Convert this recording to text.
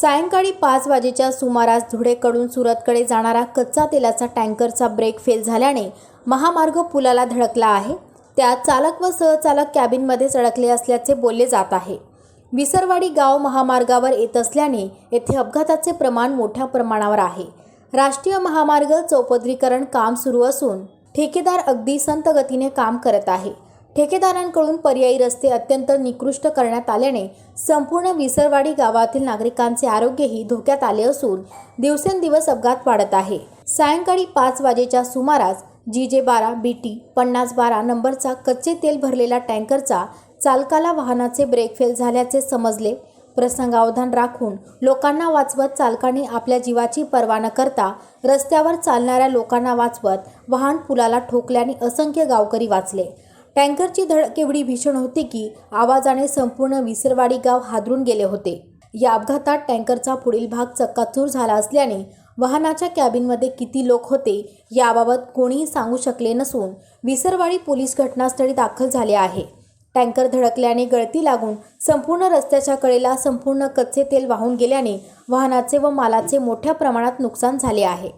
सायंकाळी पाच वाजेच्या सुमारास धुळेकडून सुरतकडे जाणारा कच्चा तेलाचा टँकरचा ब्रेक फेल झाल्याने महामार्ग पुलाला धडकला आहे. त्यात चालक व सहचालक कॅबिनमध्येच अडकले असल्याचे बोलले जात आहे. विसरवाडी गाव महामार्गावर येत असल्याने येथे अपघाताचे प्रमाण मोठ्या प्रमाणावर आहे. राष्ट्रीय महामार्ग चौपदरीकरण काम सुरू असून ठेकेदार अगदी संत गतीने काम करत आहे. ठेकेदारांकडून पर्यायी रस्ते अत्यंत निकृष्ट करण्यात आल्याने संपूर्ण विसरवाडी गावातील नागरिकांचे आरोग्यही धोक्यात आले असून दिवसेंदिवस अपघात वाढत आहे. सायंकाळी पाच वाजेच्या सुमारास जी जे बारा बी टी पन्नास बारा नंबरचा कच्चे तेल भरलेला टँकरचा चालकाला वाहनाचे ब्रेक फेल झाल्याचे समजले. प्रसंगावधान राखून लोकांना वाचवत चालकाने आपल्या जीवाची पर्वा न करता रस्त्यावर चालणाऱ्या लोकांना वाचवत वाहन पुलाला ठोकल्याने असंख्य गावकरी वाचले. टँकरची धडक एवढी भीषण होती की आवाजाने संपूर्ण विसरवाडी गाव हादरून गेले होते. या अपघातात टँकरचा पुढील भाग चक्काचूर झाला असल्याने वाहनाच्या कॅबिनमध्ये किती लोक होते याबाबत कोणीही सांगू शकले नसून विसरवाडी पोलीस घटनास्थळी दाखल झाले आहे. टँकर धडकल्याने गळती लागून संपूर्ण रस्त्याच्या कडेला संपूर्ण कच्चे तेल वाहून गेल्याने वाहनाचे व मालाचे मोठ्या प्रमाणात नुकसान झाले आहे.